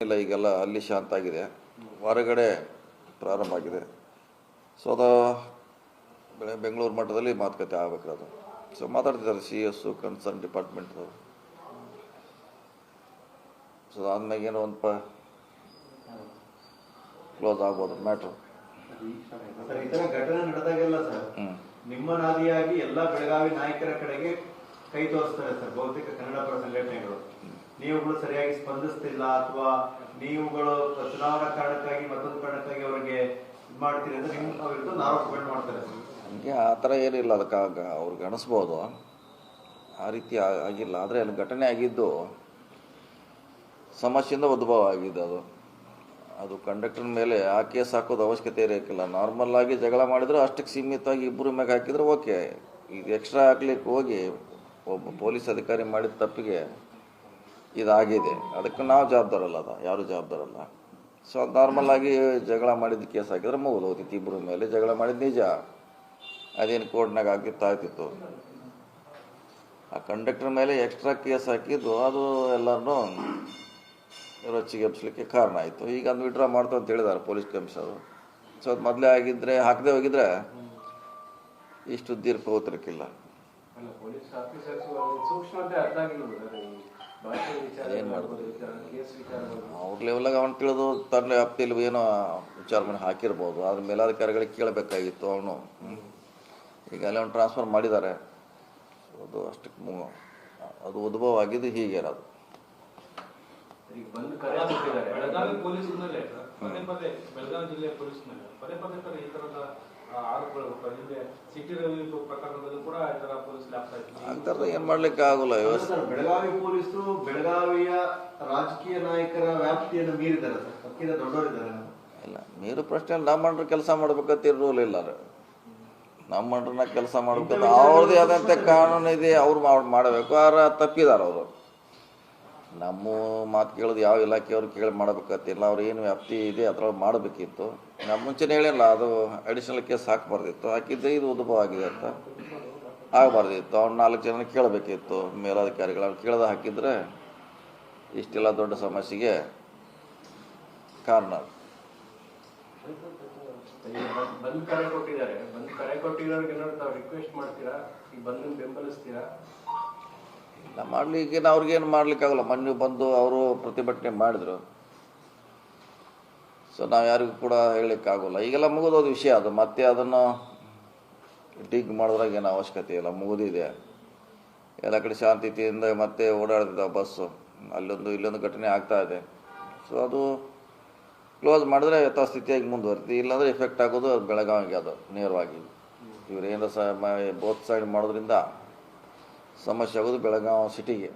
ಇಲ್ಲ ಈಗೆಲ್ಲ ಅಲ್ಲಿ ಶಾಂತ ಆಗಿದೆ. ಹೊರಗಡೆ ಪ್ರಾರಂಭ ಆಗಿದೆ. ಸೊ ಅದು ಬೆಂಗಳೂರು ಮಟ್ಟದಲ್ಲಿ ಮಾತುಕತೆ ಆಗಬೇಕು ಅದು ಸೊ ಮಾತಾಡ್ತಿದ್ದಾರೆ ಸಿ ಎಸ್ ಕನ್ಸರ್ನ್ ಡಿಪಾರ್ಟ್ಮೆಂಟ್ದವರು ಸೊ ಅದಾದ್ಮೇಲೆ ಏನೋ ಒಂದು ಪ ಕ್ಲೋಸ್ ಆಗ್ಬೋದು ಮ್ಯಾಟ್ರ್ ಘಟನೆ ನಡೆದಾಗೆಲ್ಲ ಸರ್ ನಿಮ್ಮ ನಾದಿಯಾಗಿ ಎಲ್ಲ ಬೆಳಗಾವಿ ನಾಯಕರ ಕಡೆಗೆ ಕೈ ತೋರಿಸ್ತಾರೆ ಸರ್ ಬಹುತೇಕ ಕನ್ನಡ ಪರ ಸಂಘಟನೆಗಳು ನೀವುಗಳು ಸರಿಯಾಗಿ ಸ್ಪಂದಿಸ್ತಿಲ್ಲ ಅಥವಾ ನೀವುಗಳು ಚುನಾವಣಾ ಕಾರಣಕ್ಕಾಗಿ, ಮತ್ತೊಂದು ಕಾರಣಕ್ಕಾಗಿ ಅವರಿಗೆ ಮಾಡ್ತೀರಿ ಅಂತ ನಿಮ್ಮ ವಿರುದ್ಧ ಆರೋಪಗಳು ಮಾಡ್ತಾರೆ. ಹಂಗೆ ಆ ಥರ ಏನಿಲ್ಲ ಅದಕ್ಕೆ ಅವ್ರಿಗೆ ಅನಿಸ್ಬೋದು. ಆ ರೀತಿ ಆಗಿಲ್ಲ. ಆದರೆ ಅಲ್ಲಿ ಘಟನೆ ಆಗಿದ್ದು ಸಮಸ್ಯೆಯಿಂದ ಉದ್ಭವ ಆಗಿದೆ ಅದು. ಅದು ಕಂಡಕ್ಟರ್ ಮೇಲೆ ಆ ಕೇಸ್ ಹಾಕೋದು ಅವಶ್ಯಕತೆ ಇರೋಕ್ಕಿಲ್ಲ. ನಾರ್ಮಲ್ ಆಗಿ ಜಗಳ ಮಾಡಿದ್ರೆ ಅಷ್ಟಕ್ಕೆ ಸೀಮಿತವಾಗಿ ಇಬ್ಬರು ಮ್ಯಾಗ ಹಾಕಿದ್ರೆ ಓಕೆ ಈಗ ಎಕ್ಸ್ಟ್ರಾ ಹಾಕ್ಲಿಕ್ಕೆ ಹೋಗಿ ಒಬ್ಬ ಪೊಲೀಸ್ ಅಧಿಕಾರಿ ಮಾಡಿದ ತಪ್ಪಿಗೆ ಇದಾಗಿದೆ. ಅದಕ್ಕೆ ನಾವು ಜವಾಬ್ದಾರಲ್ಲ ಅದ. ಯಾರು ಜವಾಬ್ದಾರಲ್ಲ? ಸೊ ಅದು ನಾರ್ಮಲ್ ಆಗಿ ಜಗಳ ಮಾಡಿದ ಕೇಸ್ ಹಾಕಿದ್ರೆ ಮುಗಿದು ಹೋಗ್ತಿತ್ತು ಇಬ್ಬರ ಮೇಲೆ ಜಗಳ ಮಾಡಿದ ನಿಜ. ಅದೇನು ಕೋರ್ಟ್ನಾಗ ಆಗ್ತಿತ್ತು ಆಗ್ತಿತ್ತು ಆ ಕಂಡಕ್ಟರ್ ಮೇಲೆ ಎಕ್ಸ್ಟ್ರಾ ಕೇಸ್ ಹಾಕಿದ್ದು, ಅದು ಎಲ್ಲರನ್ನೂ ರೊಚ್ಚಿಗೆ ಎಬ್ಸ್ಲಿಕ್ಕೆ ಕಾರಣ ಆಯಿತು. ಈಗ ಅದು ವಿಡ್ರಾ ಮಾಡ್ತು ಅಂತ ಹೇಳಿದ್ದಾರೆ ಪೊಲೀಸ್ ಕಮಿಷನರು ಸೊ ಅದು ಮೊದಲೇ ಆಗಿದ್ದರೆ ಹಾಕದೆ ಹೋಗಿದ್ರೆ ಇಷ್ಟು ದೀರ್ಘ ಹೋಗ್ತಿರ್ಕಿಲ್ಲ ಏನ್ ವಿಚಾರ ಅವ್ರ ಲೆವೆಲಾಗ ಅವನು ತಿಳಿದು ತನ್ನ ವ್ಯಾಪ್ತಿಯಲ್ಲಿ ಏನೋ ವಿಚಾರ ಮಾಡಿ ಹಾಕಿರ್ಬೋದು. ಅದ್ರ ಮೇಲಾಧಿಕಾರಿಗಳಿಗೆ ಕೇಳಬೇಕಾಗಿತ್ತು ಅವನು. ಈಗ ಅಲ್ಲಿ ಅವ್ನು ಟ್ರಾನ್ಸ್ಫರ್ ಮಾಡಿದ್ದಾರೆ. ಅದು ಅಷ್ಟಕ್ಕೆ ಅದು ಉದ್ಭವ ಆಗಿದ್ದು ಹೀಗೆ ಇರೋದು. ಈಗ ಬಂದು ಕರೆ ಕೊಟ್ಟಿದ್ದಾರೆ ಬೆಳಗಾವಿ ಪೊಲೀಸ್ ಮೇಲೆ ಪದೇ ಪದೇ ಬೆಳಗಾವಿ ಜಿಲ್ಲೆ ಪೊಲೀಸ್ ಮೇಲೆ. ಪದೇ ಪದೇ ಪದೇ ಈ ತರದ ಆ, ಆರೋಪಗಳು ಬರ್ತಾವೆ. ಹಿಂದೆ ಸಿಟಿ ರವಿ ಪ್ರಕರಣದಲ್ಲೂ ಕೂಡ ಈ ತರ ಪೊಲೀಸ್ ಲ್ಯಾಪ್ಸ್ ಆಯ್ತು ಅಂಥದ್ದು ಏನು ಮಾಡ್ಲಿಕ್ಕೆ ಆಗೋಲ್ಲ ಸರ್ ಬೆಳಗಾವಿ ಪೊಲೀಸರು ಬೆಳಗಾವಿಯ ರಾಜಕೀಯ ನಾಯಕರ ವ್ಯಾಪ್ತಿಯನ್ನು ಮೀರಿದ್ದಾರೆ ಸರ್. ಅದಕ್ಕಿಂತ ದೊಡ್ಡವರಿದ್ದಾರೆ. ಇಲ್ಲ ಮೇರು ಪ್ರಶ್ನೆ ನಮ್ಮ ಮಂಡ್ರ ಕೆಲಸ ಮಾಡ್ಬೇಕಂತ ರೂಲ್ ಇಲ್ಲ ರೀ ನಮ್ಮ ಮಂಡ್ರನ್ನ ಕೆಲಸ ಮಾಡ್ಬೇಕಂತ ಅವ್ರದ್ದೇ ಆದಂತೆ ಕಾನೂನು ಇದೆ ಅವ್ರು ಮಾಡ್- ಮಾಡಬೇಕು. ಆರ ತಪ್ಪಿದಾರ ಅವರು. ನಮ್ಮ ಮಾತು ಕೇಳೋದು ಯಾವ ಇಲಾಖೆಯವ್ರು ಕೇಳಿ ಮಾಡಬೇಕಾಗ್ತಿಲ್ಲ ಅವ್ರು ಏನು ವ್ಯಾಪ್ತಿ ಇದೆ ಅದ್ರೊಳಗೆ ಮಾಡಬೇಕಿತ್ತು. ನಮ್ಮ ಮುಂಚೆನೇ ಹೇಳಿಲ್ಲ, ಅದು ಅಡಿಷನಲ್ ಕೇಸ್ ಹಾಕಬಾರ್ದಿತ್ತು. ಹಾಕಿದ್ದೆ ಇದು ಉದ್ಭವ ಆಗಿದೆ ಅಂತ ಆಗಬಾರ್ದಿತ್ತು. ಅವ್ನು ನಾಲ್ಕು ಜನ ಕೇಳಬೇಕಿತ್ತು, ಮೇಲಾಧಿಕಾರಿಗಳು. ಅವ್ರು ಕೇಳದ ಹಾಕಿದ್ರೆ ಇಷ್ಟೆಲ್ಲ ದೊಡ್ಡ ಸಮಸ್ಯೆಗೆ ಕಾರಣ. ಬಂದ್- ಕರೆ ಕೊಟ್ಟಿದ್ದಾರೆ. ಬಂದ್ ಕರೆ ಕೊಟ್ಟಿರೋರಿಗೆ ಏನಾದ್ರು ತಾವು ಮಾಡ್ತೀರಾ? ಈ ಬಂದನ್ನು ಬೆಂಬಲಿಸ್ತೀರಾ? ಇಲ್ಲ ಮಾಡ್ಲಿಕ್ಕೆ ಅವ್ರಿಗೇನು ಮಾಡ್ಲಿಕ್ಕಾಗಲ್ಲ. ಮೊನ್ನೆ ಬಂದು ಅವರು ಪ್ರತಿಭಟನೆ ಮಾಡಿದ್ರು. ಸೊ ನಾವು ಯಾರಿಗೂ ಕೂಡ ಹೇಳಲಿಕ್ಕಾಗಲ್ಲ. ಈಗೆಲ್ಲ ಮುಗಿದೋದ ವಿಷಯ ಅದು. ಮತ್ತೆ ಅದನ್ನು ಡಿಗ್ ಮಾಡಿದ್ರಾಗ ಏನು ಅವಶ್ಯಕತೆ ಇಲ್ಲ. ಮುಗಿದಿದೆ. ಎಲ್ಲ ಕಡೆ ಶಾಂತಿಯಿಂದ ಮತ್ತೆ ಓಡಾಡ್ತಿದ್ದಾವೆ ಬಸ್ಸು ಅಲ್ಲೊಂದು, ಇಲ್ಲೊಂದು ಘಟನೆ ಆಗ್ತಾ ಇದೆ. ಸೊ ಅದು ಕ್ಲೋಸ್ ಮಾಡಿದ್ರೆ ಯಥಾಸ್ಥಿತಿಯಾಗಿ ಮುಂದುವರಿತೀವಿ ಇಲ್ಲಾಂದ್ರೆ ಎಫೆಕ್ಟ್ ಆಗೋದು ಅದು ಬೆಳಗಾವಿಗೆ ಅದು, ನೇರವಾಗಿ. ಇವ್ರು ಏನಾರ ಸಹ ಬೋತ್ ಸೈಡ್ ಮಾಡೋದ್ರಿಂದ ಸಮಸ್ಯೆ ಆಗೋದು ಬೆಳಗಾವಿ ಸಿಟಿಗೆ